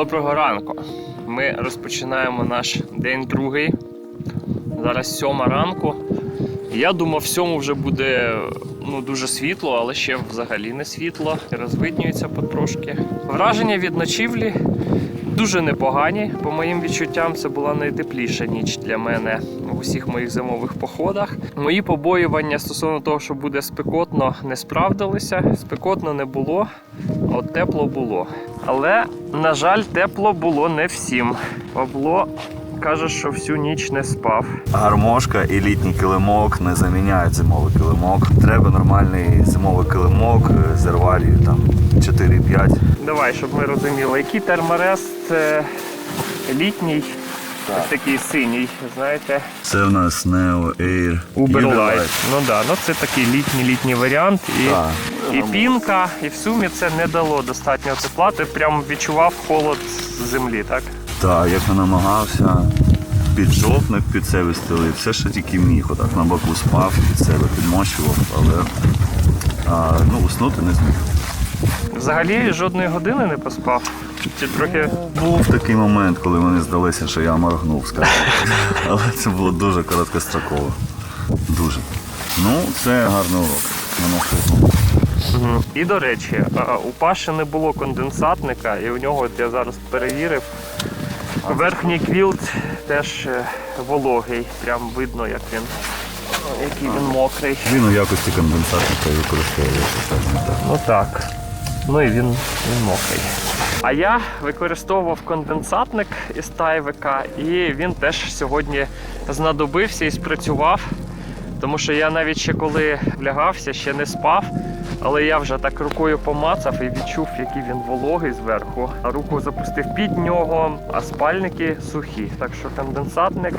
Доброго ранку. Ми розпочинаємо наш день другий. Зараз сьома ранку. Я думав, в сьому вже буде ну, дуже світло, але ще взагалі не світло. Розвиднюється потрошки. Враження від ночівлі дуже непогані. По моїм відчуттям, це була найтепліша ніч для мене в усіх моїх зимових походах. Мої побоювання стосовно того, що буде спекотно, не справдилися. Спекотно не було, а от тепло було. Але, на жаль, тепло було не всім. Павло каже, що всю ніч не спав. Гармошка і літній килимок не заміняють зимовий килимок. Треба нормальний зимовий килимок е, з ервалію там 4-5. Давай, щоб ми розуміли, який терморест е, літній, ось такий синій, знаєте, Це в нас Neo Air Uberlight. Ну да, ну це такий літній літній варіант. І, Так. і пінка, і в сумі це не дало достатньо тепла. Ти прям відчував холод з землі, так? Так, як я намагався під жовтник під себе стелив, все, що тільки міг, отак на боку спав, під себе підмощував, але а, ну, уснути не зміг. Взагалі жодної години не поспав. Чи трохи Був такий момент, коли мені здалося, що я моргнув, скажімо. Але це було дуже короткостроково. Дуже. Ну, це гарний урок. І до речі, у Паші не було конденсатника, і у нього, от я зараз перевірив, верхній квілт теж е, вологий. Прям видно, як він, який він мокрий. Він у якості конденсатника використовується. Ну так. Ну і він, він мокрий. А я використовував конденсатник із тайвика, і він теж сьогодні знадобився і спрацював. Тому що я навіть ще коли влягався, ще не спав, але я вже так рукою помацав і відчув, який він вологий зверху. Руку запустив під нього, а спальники сухі. Так що конденсатник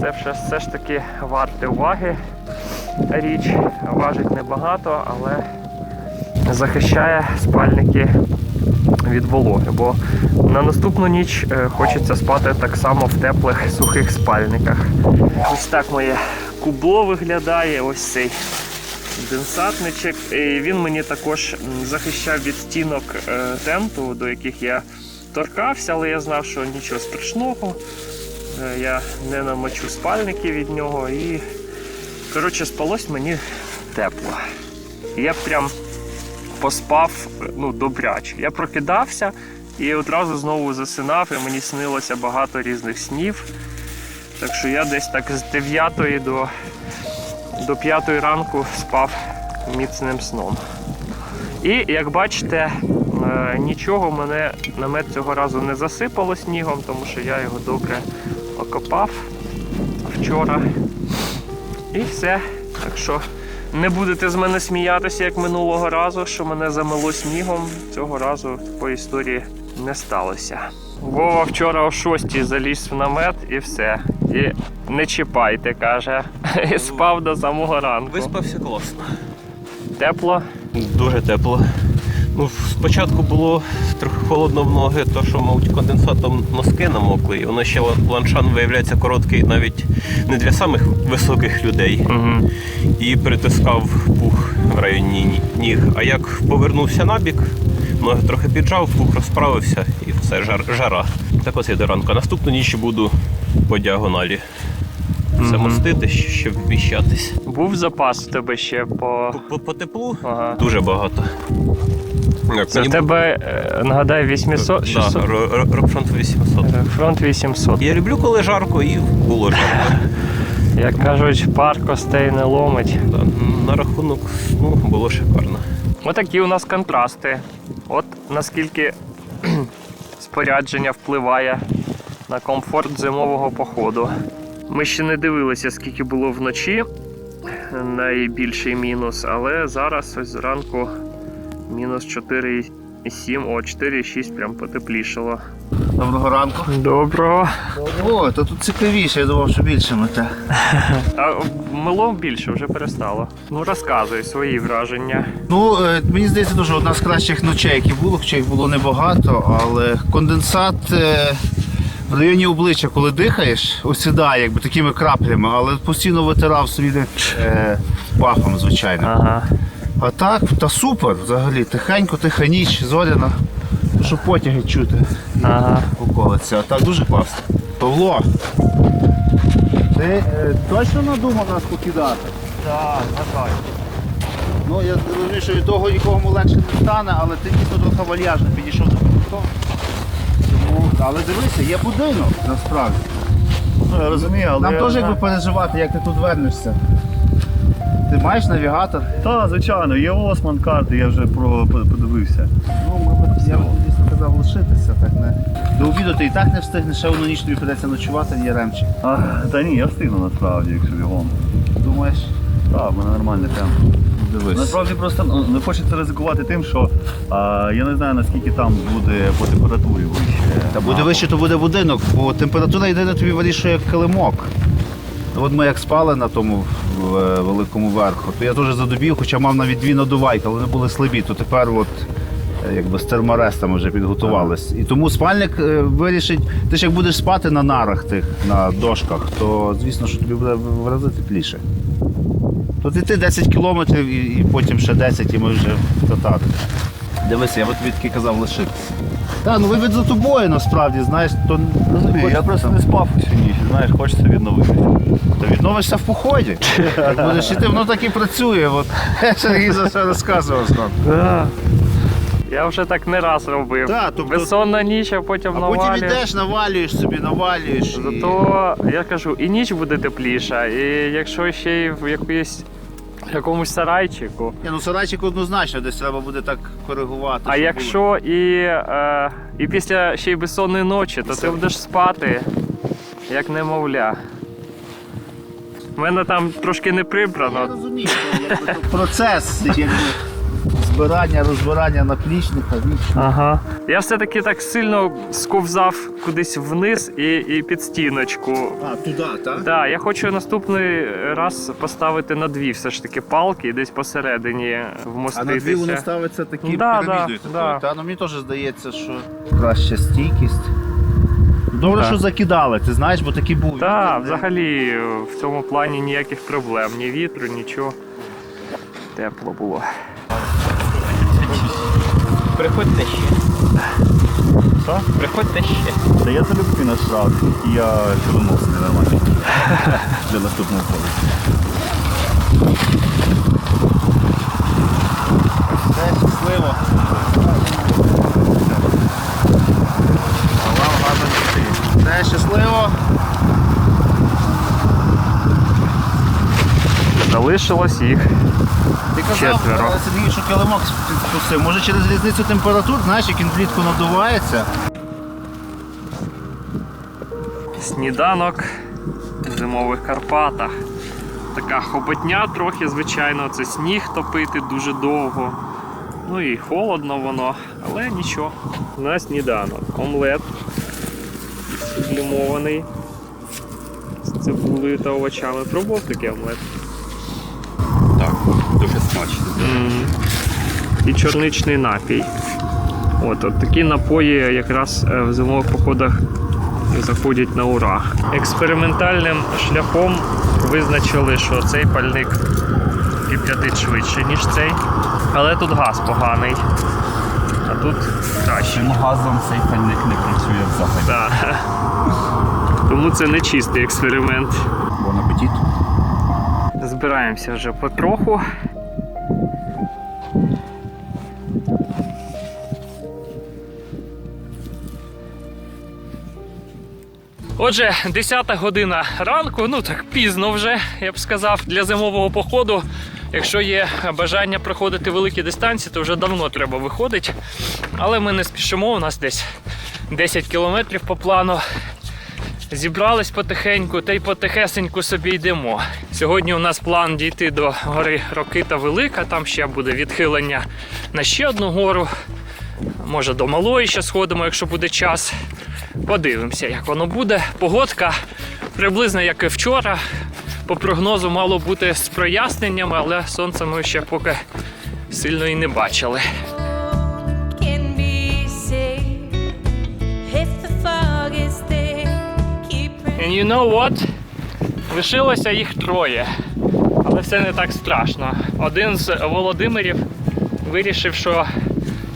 це все, все ж таки варте уваги. Річ важить небагато, але захищає спальники від вологи. Бо на наступну ніч е, хочеться спати так само в теплих сухих спальниках. Ось так моє кубло виглядає. Ось цей денсатничок. І він мені також захищав від стінок е, тенту, до яких я торкався, але я знав, що нічого страшного. Е, Я не намочу спальники від нього і коротше спалось мені тепло. Я прям поспав ну, добряче. Я прокидався і одразу знову засинав, і мені снилося багато різних снів. Так що я десь так з 9 до, до 5 ранку спав міцним сном. І як бачите, е, нічого мене намет цього разу не засипало снігом, тому що я його добре окопав вчора. І все. Так що не будете з мене сміятися, як минулого разу, що мене замило снігом. Цього разу по історії не сталося. Вова вчора о 6 заліз в намет і все. І не чіпайте, каже. І спав до самого ранку. Виспався класно. Тепло. Дуже тепло. Ну, спочатку було трохи холодно в ноги, то що, мабуть, конденсатом носки намокли. І воно ще ланшан виявляється короткий навіть не для самих високих людей. Угу. І притискав пух в районі ніг. А як повернувся на бік, ноги трохи піджав, пух розправився і все, жар, жара. Так ось я до ранку. Наступну ніч буду по діагоналі. Все мостити, щоб вміщатись. Був запас у тебе ще по. По, по, по теплу Ага. дуже багато. Це в тебе, нагадаю, 800, Да, 600? Ро- Ро- Рокфронт 800. Е, Фронт 800. Я люблю, коли жарко, і було жарко. Як кажуть, пар костей не ломить. Да, На рахунок ну, було шикарно. Отакі у нас контрасти. От наскільки спорядження впливає на комфорт зимового походу. Ми ще не дивилися, скільки було вночі. Найбільший мінус, але зараз ось зранку мінус 4,7, о, 4,6 прям потеплішало. Доброго ранку. Доброго. О, то тут цікавіше, я думав, що більше мете. А мило більше вже перестало. Ну розказуй свої враження. Ну, е, мені здається, дуже одна з кращих ночей, які було, хоча їх було небагато, але конденсат е, в районі обличчя, коли дихаєш, осідає якби такими краплями, але постійно витирав собі е, пахом, звичайно. Ага. А так, та супер взагалі, тихенько, тиха ніч, зоряна. щоб потяги чути Ага. околиця. Так дуже класно. Павло, ти е, точно надумав нас покидати? Так, на жаль. Ну, я розумію, що від того нікому легше не стане, але ти дійсно трохи вальяжно підійшов до. Тому, але дивися, є будинок насправді. Ну, я розумію, але. Нам теж якби переживати, як ти тут вернешся. Ти маєш навігатор? Так, звичайно, є Осман карти, я вже про подивився. Ну, мабуть, я дійсно казав лишитися, так не. До обіду ти і так не встигнеш, ще одну ніч тобі придеться ночувати, є ремчик. А, та ні, я встигну насправді, якщо бігом. Думаєш? Так, в мене нормальний темп. Дивись. Насправді просто ну, не хочеться ризикувати тим, що а, я не знаю наскільки там буде по температурі вище. Та буде вище, то буде будинок, бо температура єдине тобі вирішує як килимок. От ми як спали на тому в- е, великому верху, то я теж задубів, хоча мав навіть дві надувайки, але вони були слабі, то тепер от е, якби з терморестами вже підготувались. І тому спальник е, вирішить, ти ж як будеш спати на нарах тих, на дошках, то звісно, що тобі буде в рази тепліше. Тут іти 10 кілометрів і, і потім ще 10, і ми вже в Татарі. Дивися, я би тобі таки казав лишитися. Так, ну вивід за тобою насправді, знаєш, то Розумію, я просто не спав усю ніч, знаєш, хочеться відновитися. Та відновишся в поході. Як будеш іти, воно так і працює. От Сергій за це розказував нам. Я вже так не раз робив. Да, тобто- Безсонна ніч, а потім А потім йдеш, навалюєш собі, навалюєш. і- Зато я кажу, і ніч буде тепліша, і якщо ще й в якоїсь якомусь сарайчику. Ні, ну сарайчик однозначно десь треба буде так коригувати. А щоб якщо і, е, і після ще й безсонної ночі, то ти будеш спати як немовля. У мене там трошки не прибрано. Я розумію, якби то процес якби, збирання, розбирання наплічника, вічно. Ага. Я все-таки так сильно сковзав кудись вниз і, і під стіночку. А, туди, так? Так, я хочу наступний раз поставити на дві все ж таки палки і десь посередині А вмоститися. на дві вони ставиться такі Да, пірамідою. да, такою, да. Та, ну мені теж здається, що краща стійкість. Добре, Да. що закидали, ти знаєш, бо такі були. Так, взагалі в цьому плані ніяких проблем, ні вітру, нічого. Тепло було. Приходьте ще. Що? Приходьте ще. Та я залюбки насправді, і я чорноносний нормально. Для наступного ходу. Все щасливо. Все щасливо. Залишилось їх. Ти казав, Четверо. е, Сергій, що килимок спустив. Може через різницю температур, знаєш, як він влітку надувається. Сніданок в зимових Карпатах. Така хоботня трохи, звичайно, це сніг топити дуже довго. Ну і холодно воно, але нічого. На сніданок. Омлет сублімований з цибулею та овочами. Пробував такий омлет. Так. І чорничний напій. От, от такі напої якраз е, в зимових походах заходять на ура. Експериментальним шляхом визначили, що цей пальник кип'ятить швидше, ніж цей. Але тут газ поганий. А тут краще. газом цей пальник не працює взагалі. Да. Тому це не чистий експеримент. Бон апетит. Збираємося вже потроху. Отже, 10 година ранку, ну так пізно вже, я б сказав, для зимового походу. Якщо є бажання проходити великі дистанції, то вже давно треба виходити. Але ми не спішимо, у нас десь 10 кілометрів по плану. Зібрались потихеньку та й потихесеньку собі йдемо. Сьогодні у нас план дійти до гори Рокита Велика, там ще буде відхилення на ще одну гору. Може до малої ще сходимо, якщо буде час. Подивимося, як воно буде. Погодка приблизно як і вчора. По прогнозу мало бути з проясненнями, але сонце ми ще поки сильно і не бачили. And you know what? Лишилося їх троє. Але все не так страшно. Один з Володимирів вирішив, що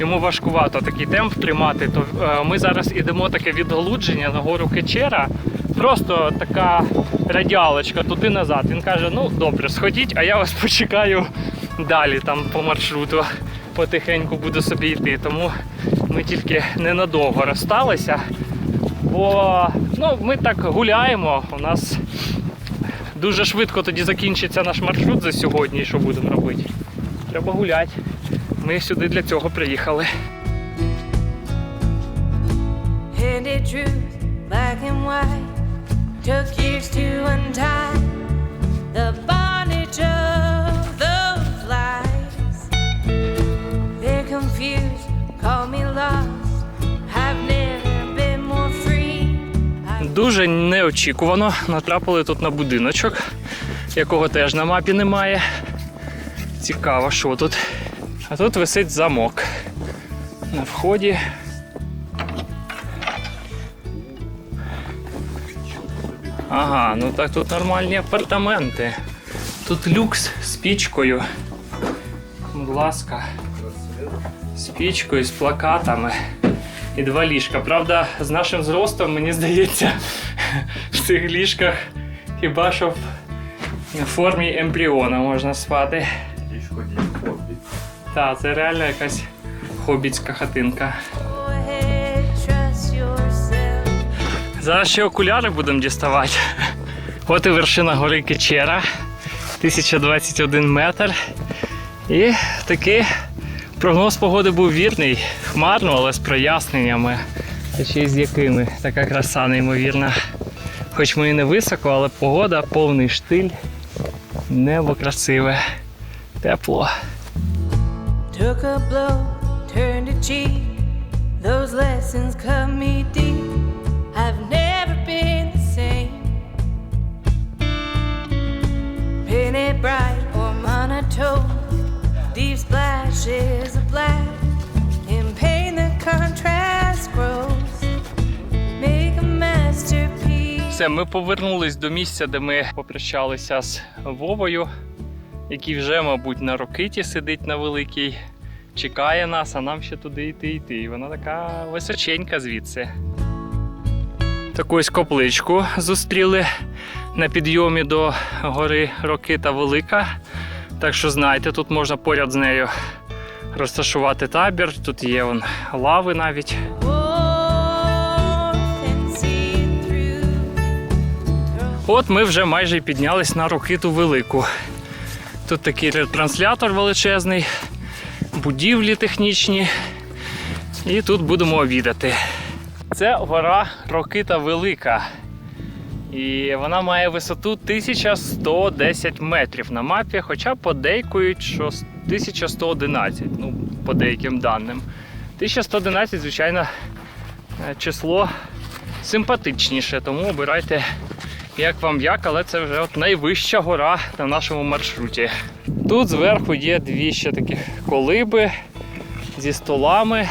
йому важкувато такий темп тримати, то е, ми зараз ідемо таке відгалудження на гору Кечера. Просто така радіалочка туди назад. Він каже: ну добре, сходіть, а я вас почекаю далі там по маршруту. Потихеньку буду собі йти. Тому ми тільки ненадовго розсталися. Бо ну, ми так гуляємо. У нас дуже швидко тоді закінчиться наш маршрут за сьогодні, що будемо робити. Треба гуляти. Ми сюди для цього приїхали. Дуже неочікувано натрапили тут на будиночок, якого теж на мапі немає. Цікаво, що тут. А тут висить замок на вході. Ага, ну так тут нормальні апартаменти. Тут люкс з пічкою. Будь ласка. З пічкою, з плакатами. І два ліжка. Правда, з нашим зростом, мені здається, в цих ліжках хіба що в формі ембріона можна спати. Так, це реально якась хобітська хатинка. Зараз ще окуляри будемо діставати. От і вершина гори Кечера, 1021 метр. І такий прогноз погоди був вірний, хмарно, але з проясненнями. Та ще й з якими. Така краса неймовірна. Хоч ми і не високо, але погода повний штиль. Небо красиве, тепло. Took a blow, turned a cheek. Those lessons cut me deep. I've never been the same. Painted bright or monotone, deep splashes of black. In pain, the contrast grows. Make a masterpiece. Все, ми повернулись до місця, де ми попрощалися з Вовою, який вже, мабуть, на рокиті сидить на великій, чекає нас, а нам ще туди йти йти. І вона така височенька звідси. Таку копличку зустріли на підйомі до гори Рокита Велика. Так що знайте, тут можна поряд з нею розташувати табір. Тут є вон, лави навіть. От ми вже майже піднялись на Рокиту Велику. Тут такий ретранслятор величезний, будівлі технічні. І тут будемо обідати. Це гора Рокита Велика. І вона має висоту 1110 метрів на мапі, хоча подейкують, що 1111, ну, по деяким даним. 1111, звичайно, е, число симпатичніше, тому обирайте як вам як, але це вже от найвища гора на нашому маршруті. Тут зверху є дві ще такі колиби зі столами.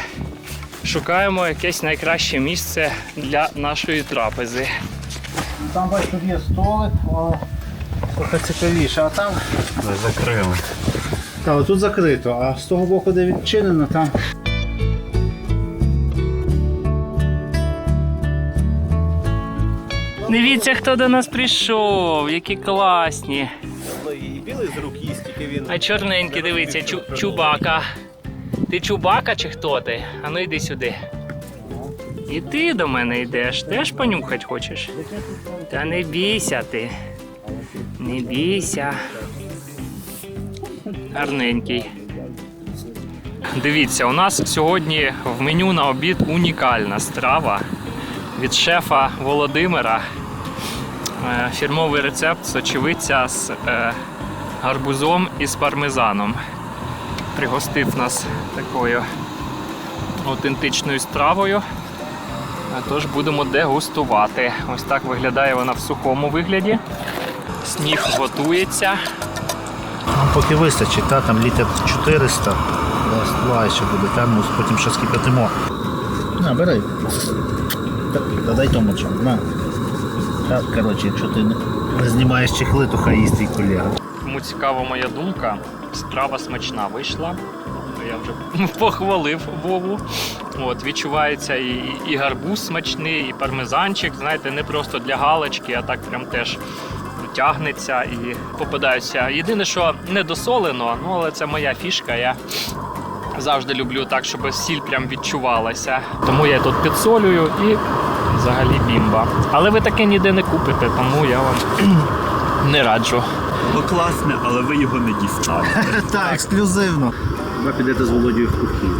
Шукаємо якесь найкраще місце для нашої трапези. Там бачиш, тут є столик, але трохи цікавіше, а там. Закрили. Так, тут закрито, а з того боку, де відчинено, там. Дивіться, хто до нас прийшов, які класні. А чорненький, дивіться, чу- чубака. Ти чубака чи хто ти? А ну йди сюди. І ти до мене йдеш, теж понюхать хочеш? Та не бійся ти. Не бійся. Гарненький. Дивіться, у нас сьогодні в меню на обід унікальна страва від шефа Володимира. Е, Фірмовий рецепт сочевиця з е, гарбузом і з пармезаном. Пригостив нас такою аутентичною стравою. Тож будемо дегустувати. Ось так виглядає вона в сухому вигляді. Сніг готується. Нам поки вистачить, та, там літр 400. Два ще буде термос, потім ще скипятимо. На, бери. Та, тому чому, на. Та, коротше, якщо ти не, знімаєш чехли, то хай їсть твій колега. Кому цікава моя думка, страва смачна вийшла. я вже похвалив Вову. От, відчувається і, і гарбуз смачний, і пармезанчик. Знаєте, не просто для галочки, а так прям теж тягнеться і попадаються. Єдине, що не досолено, ну але це моя фішка. Я завжди люблю так, щоб сіль прям відчувалася. Тому я тут підсолюю і взагалі бімба. Але ви таке ніде не купите, тому я вам не раджу. Ну класне, але ви його не дістанете. Так, ексклюзивно. Ви підете з Володією в похід.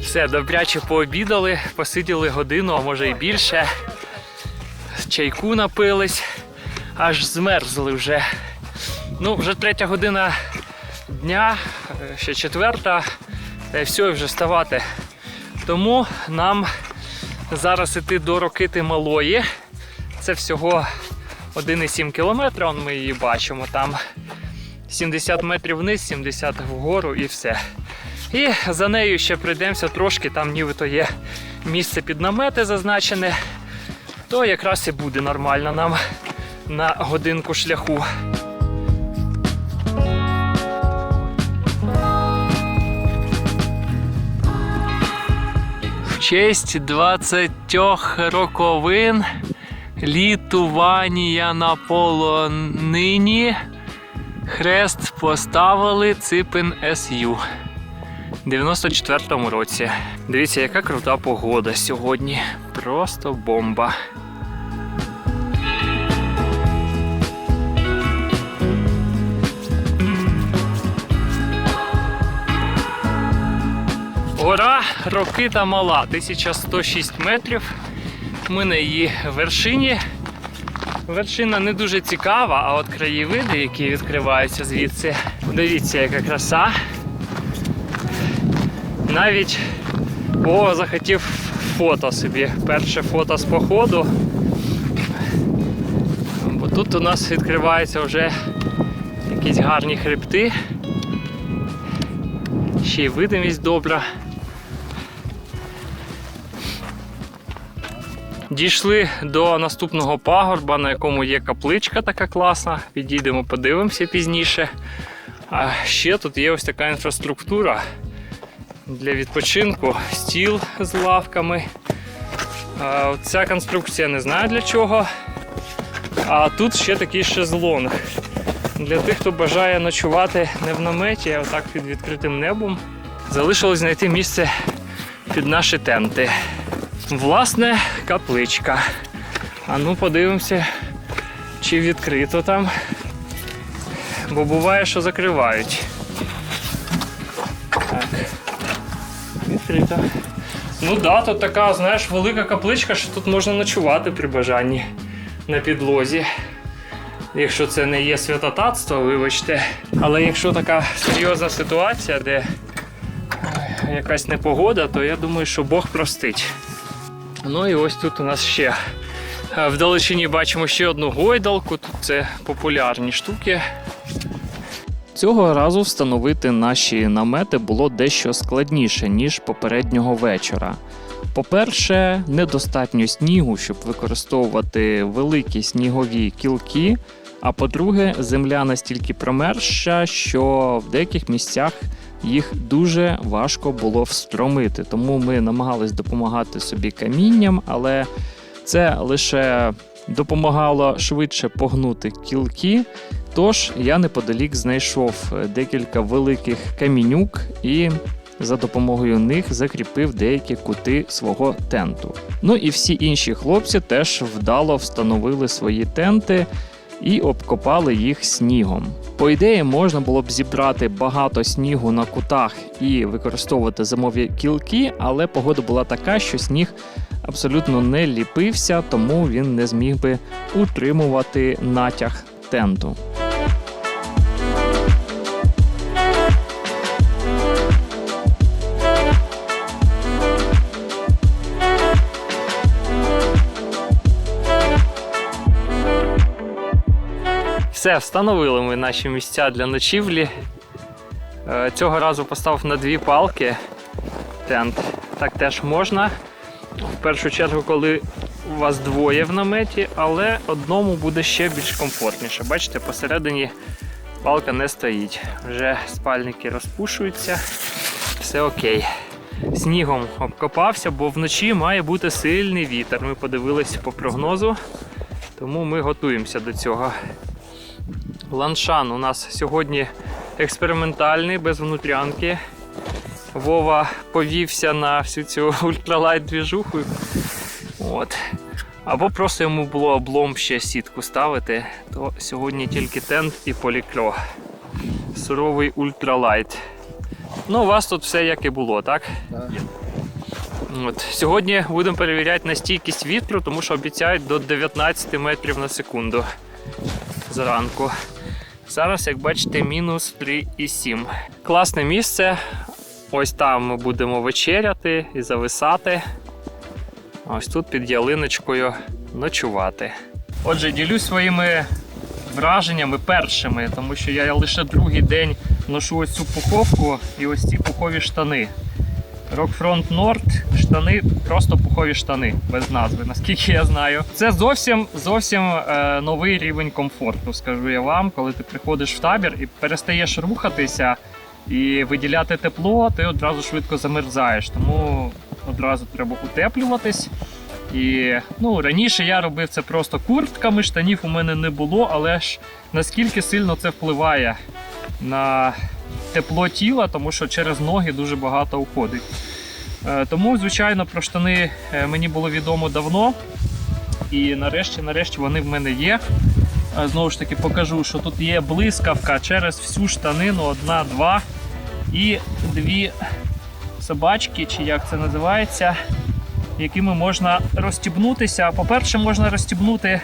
Все, добряче пообідали, посиділи годину, а може і більше. Чайку напились, аж змерзли вже. Ну, вже третя година дня, е, ще четверта, та й все, вже вставати. Тому нам зараз іти до Рокити Малої. Це всього 1,7 кілометра, он ми її бачимо там. 70 метрів вниз, 70 вгору і все. І за нею ще прийдемося трошки, там нібито є місце під намети зазначене, то якраз і буде нормально нам на годинку шляху. Честь 20 роковин літування на полонині хрест поставили Ципин СЮ. 94-му році. Дивіться, яка крута погода сьогодні. Просто бомба. Гора Рокита Мала, 1106 метрів. Ми на її вершині. Вершина не дуже цікава, а от краєвиди, які відкриваються звідси. Дивіться, яка краса. Навіть о, захотів фото собі. Перше фото з походу. Бо тут у нас відкриваються вже якісь гарні хребти. Ще й видимість добра. Дійшли до наступного пагорба, на якому є капличка така класна. Підійдемо, подивимося пізніше. А ще тут є ось така інфраструктура для відпочинку, стіл з лавками. Ця конструкція не знаю для чого. А тут ще такий шезлонг. Для тих, хто бажає ночувати не в наметі, а отак під відкритим небом. Залишилось знайти місце під наші тенти. Власне, капличка. А ну подивимося, чи відкрито там. Бо буває, що закривають. Так. Відкрито. Ну да, тут така, знаєш, велика капличка, що тут можна ночувати при бажанні на підлозі. Якщо це не є святотатство, вибачте. Але якщо така серйозна ситуація, де якась непогода, то я думаю, що Бог простить. Ну і ось тут у нас ще е, вдалечині бачимо ще одну гойдалку. Тут це популярні штуки. Цього разу встановити наші намети було дещо складніше, ніж попереднього вечора. По-перше, недостатньо снігу, щоб використовувати великі снігові кілки. А по-друге, земля настільки промерзша, що в деяких місцях їх дуже важко було встромити. Тому ми намагались допомагати собі камінням, але це лише допомагало швидше погнути кілки. Тож я неподалік знайшов декілька великих камінюк і за допомогою них закріпив деякі кути свого тенту. Ну і всі інші хлопці теж вдало встановили свої тенти і обкопали їх снігом. По ідеї, можна було б зібрати багато снігу на кутах і використовувати зимові кілки, але погода була така, що сніг абсолютно не ліпився, тому він не зміг би утримувати натяг тенту. Все, встановили ми наші місця для ночівлі. Е, Цього разу поставив на дві палки тент. Так теж можна. В першу чергу, коли у вас двоє в наметі, але одному буде ще більш комфортніше. Бачите, посередині палка не стоїть. Вже спальники розпушуються, все окей. Снігом обкопався, бо вночі має бути сильний вітер. Ми подивилися по прогнозу, тому ми готуємося до цього. Ланшан у нас сьогодні експериментальний, без внутрянки. Вова повівся на всю цю ультралайт двіжуху. От. Або просто йому було облом ще сітку ставити, то сьогодні тільки тент і полікро. Суровий ультралайт. Ну, у вас тут все як і було, так? От. Сьогодні будемо перевіряти на стійкість вітру, тому що обіцяють до 19 метрів на секунду зранку. Зараз, як бачите, мінус 3,7. Класне місце. Ось там ми будемо вечеряти і зависати. Ось тут під ялиночкою ночувати. Отже, ділюсь своїми враженнями першими, тому що я лише другий день ношу ось цю пуховку і ось ці пухові штани. Rockfront Nord штани, просто пухові штани, без назви, наскільки я знаю. Це зовсім зовсім е, новий рівень комфорту, скажу я вам, коли ти приходиш в табір і перестаєш рухатися і виділяти тепло, ти одразу швидко замерзаєш. Тому одразу треба утеплюватись. І ну, раніше я робив це просто куртками, штанів у мене не було, але ж наскільки сильно це впливає на тепло тіла, тому що через ноги дуже багато уходить. Е, Тому, звичайно, про штани е, мені було відомо давно. І нарешті, нарешті вони в мене є. Е, Знову ж таки, покажу, що тут є блискавка через всю штанину, одна, два і дві собачки, чи як це називається, якими можна розстібнутися. По-перше, можна розстібнути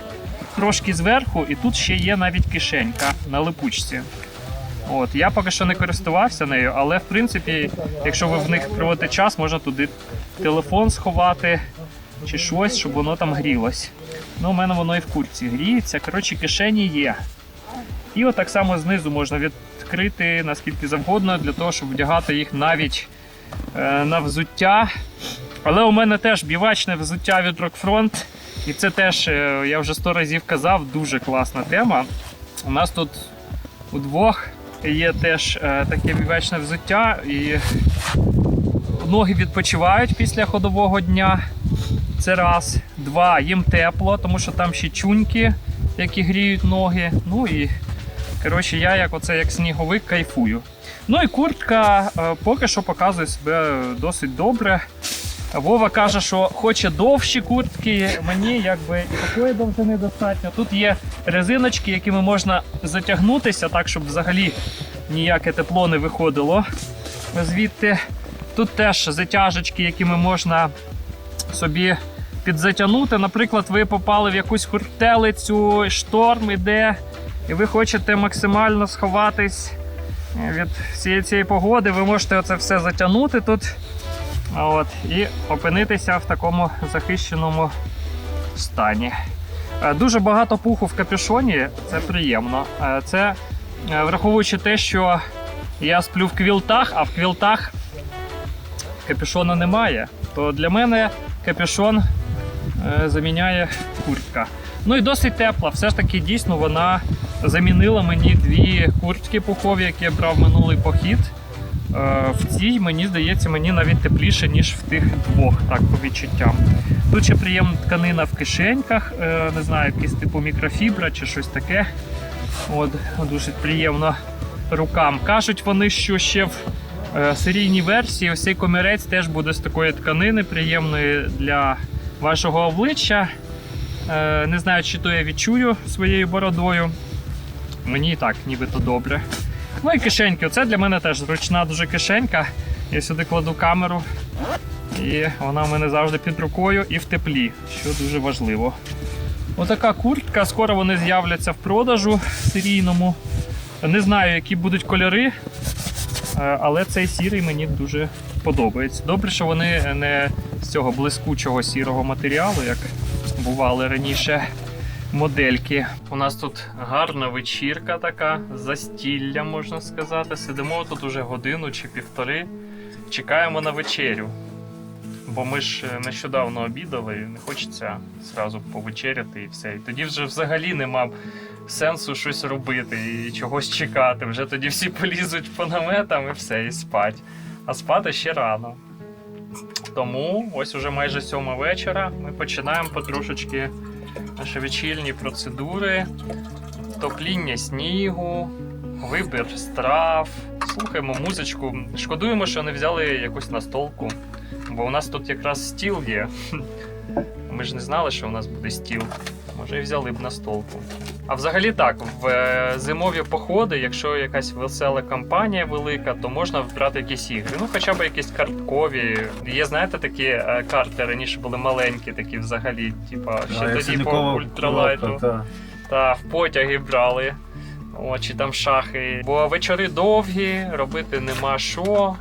трошки зверху, і тут ще є навіть кишенька на липучці. От, я поки що не користувався нею, але в принципі, якщо ви в них проводите час, можна туди телефон сховати чи щось, щоб воно там грілось. Ну, у мене воно і в курці гріється. Коротше, кишені є. І от так само знизу можна відкрити наскільки завгодно, для того, щоб вдягати їх навіть е, на взуття. Але у мене теж бівачне взуття від Rockfront. І це теж, е, я вже сто разів казав, дуже класна тема. У нас тут удвох є теж е, таке бівачне взуття, і ноги відпочивають після ходового дня. Це раз. Два, їм тепло, тому що там ще чуньки, які гріють ноги. Ну і коротше, я як оце як сніговик кайфую. Ну і куртка е, поки що показує себе досить добре. Вова каже, що хоче довші куртки. Мені якби і такої довжини достатньо. Тут є резиночки, якими можна затягнутися, так щоб взагалі ніяке тепло не виходило звідти. Тут теж затяжечки, якими можна собі підзатягнути. Наприклад, ви попали в якусь хуртелицю, шторм іде, і ви хочете максимально сховатись від всієї цієї погоди. Ви можете це все затягнути тут. От, і опинитися в такому захищеному стані. Е, Дуже багато пуху в капюшоні, це приємно. Е, Це е, враховуючи те, що я сплю в квілтах, а в квілтах капюшона немає, то для мене капюшон заміняє куртка. Ну і досить тепла. Все ж таки дійсно вона замінила мені дві куртки пухові, які я брав минулий похід. Е, В цій, мені здається, мені навіть тепліше, ніж в тих двох, так, по відчуттям. Тут ще приємна тканина в кишеньках, е, не знаю, якийсь типу мікрофібра чи щось таке. От, дуже приємно рукам. Кажуть вони, що ще в е, серійній версії ось цей комірець теж буде з такої тканини, приємної для вашого обличчя. Не знаю, чи то я відчую своєю бородою. Мені і так, нібито добре. Ну і кишеньки. Оце для мене теж зручна дуже кишенька. Я сюди кладу камеру, і вона в мене завжди під рукою і в теплі, що дуже важливо. Отака куртка. Скоро вони з'являться в продажу серійному. Не знаю, які будуть кольори, е, але цей сірий мені дуже подобається. Добре, що вони не з цього блискучого сірого матеріалу, як бували раніше модельки. У нас тут гарна вечірка така, застілля, можна сказати. Сидимо тут уже годину чи півтори. Чекаємо на вечерю. Бо ми ж е, нещодавно обідали, і не хочеться зразу повечеряти і все. І тоді вже взагалі нема сенсу щось робити і чогось чекати. Вже тоді всі полізуть по наметам і все, і спать. А спати ще рано. Тому ось уже майже сьома вечора. Ми починаємо потрошечки наші процедури, топління снігу, вибір страв, слухаємо музичку. Шкодуємо, що не взяли якусь настолку, бо у нас тут якраз стіл є. Ми ж не знали, що у нас буде стіл. Може, і взяли б настолку. А взагалі так, в е, зимові походи, якщо якась весела компанія велика, то можна брати якісь ігри. Ну, хоча б якісь карткові. Є, знаєте, такі е, карти раніше були маленькі, такі взагалі, типа, ще тоді по ультралайту. Та в потяги брали. О, чи там шахи. Бо вечори довгі, робити нема що.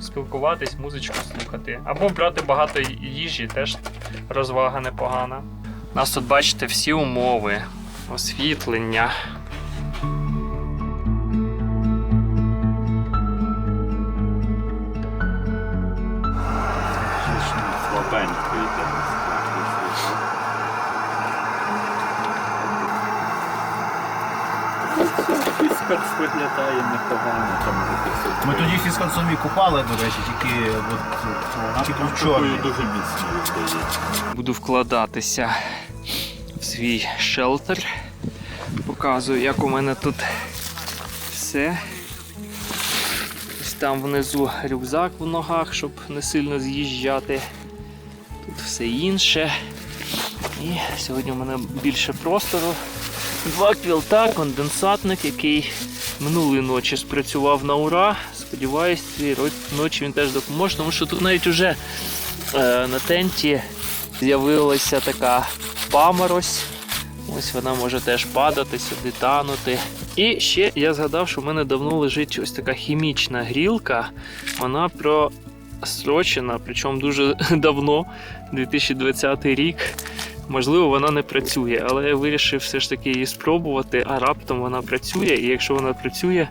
Спілкуватись, музичку слухати. Або брати багато їжі, теж розвага непогана. Нас тут, бачите, всі умови, освітлення. Виглядає непогано, там вже Ми тоді фіскансомі купали, до речі, тільки от, тільки в чорній. дуже міцно. Буду вкладатися в свій шелтер. Показую, як у мене тут все. Ось там внизу рюкзак в ногах, щоб не сильно з'їжджати. Тут все інше. І сьогодні у мене більше простору. Два квілта, конденсатник, який минулої ночі спрацював на ура. Сподіваюсь, цієї ночі він теж допоможе, тому що тут навіть уже е, на тенті з'явилася така паморозь. Ось вона може теж падати, сюди танути. І ще я згадав, що в мене давно лежить ось така хімічна грілка. Вона прострочена, причому дуже давно, 2020 рік. Можливо, вона не працює, але я вирішив все ж таки її спробувати, а раптом вона працює, і якщо вона працює,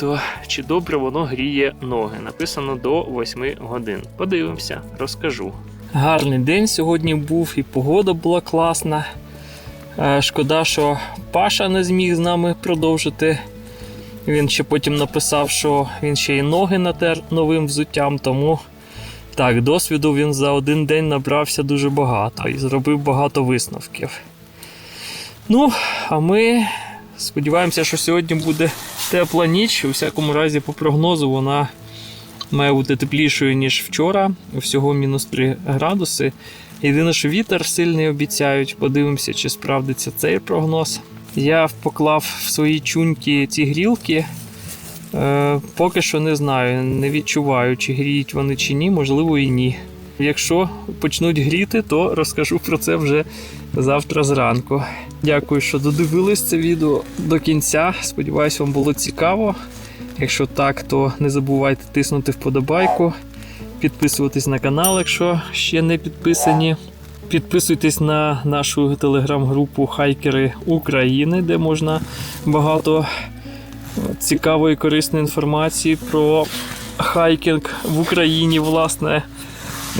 то чи добре воно гріє ноги? Написано до 8 годин. Подивимося, розкажу. Гарний день сьогодні був, і погода була класна. Е, Шкода, що Паша не зміг з нами продовжити. Він ще потім написав, що він ще й ноги натер новим взуттям, тому так, досвіду він за один день набрався дуже багато і зробив багато висновків. Ну, а ми сподіваємося, що сьогодні буде тепла ніч. У всякому разі, по прогнозу, вона має бути теплішою, ніж вчора. Всього мінус 3 градуси. Єдине, що вітер сильний обіцяють. Подивимося, чи справдиться цей прогноз. Я поклав в свої чуньки ці грілки. Е, поки що не знаю, не відчуваю, чи гріють вони чи ні, можливо і ні. Якщо почнуть гріти, то розкажу про це вже завтра зранку. Дякую, що додивились це відео до кінця. Сподіваюсь, вам було цікаво. Якщо так, то не забувайте тиснути вподобайку, підписуватись на канал, якщо ще не підписані. Підписуйтесь на нашу телеграм-групу Хайкери України, де можна багато цікавої корисної інформації про хайкінг в Україні, власне,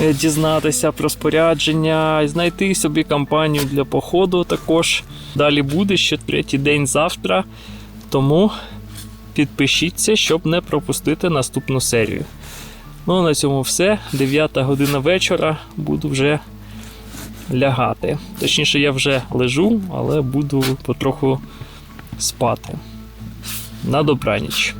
е, дізнатися про спорядження, і знайти собі компанію для походу також. Далі буде ще третій день завтра. Тому підпишіться, щоб не пропустити наступну серію. Ну, на цьому все. 9 година вечора буду вже лягати. Точніше, я вже лежу, але буду потроху спати. На добраніч.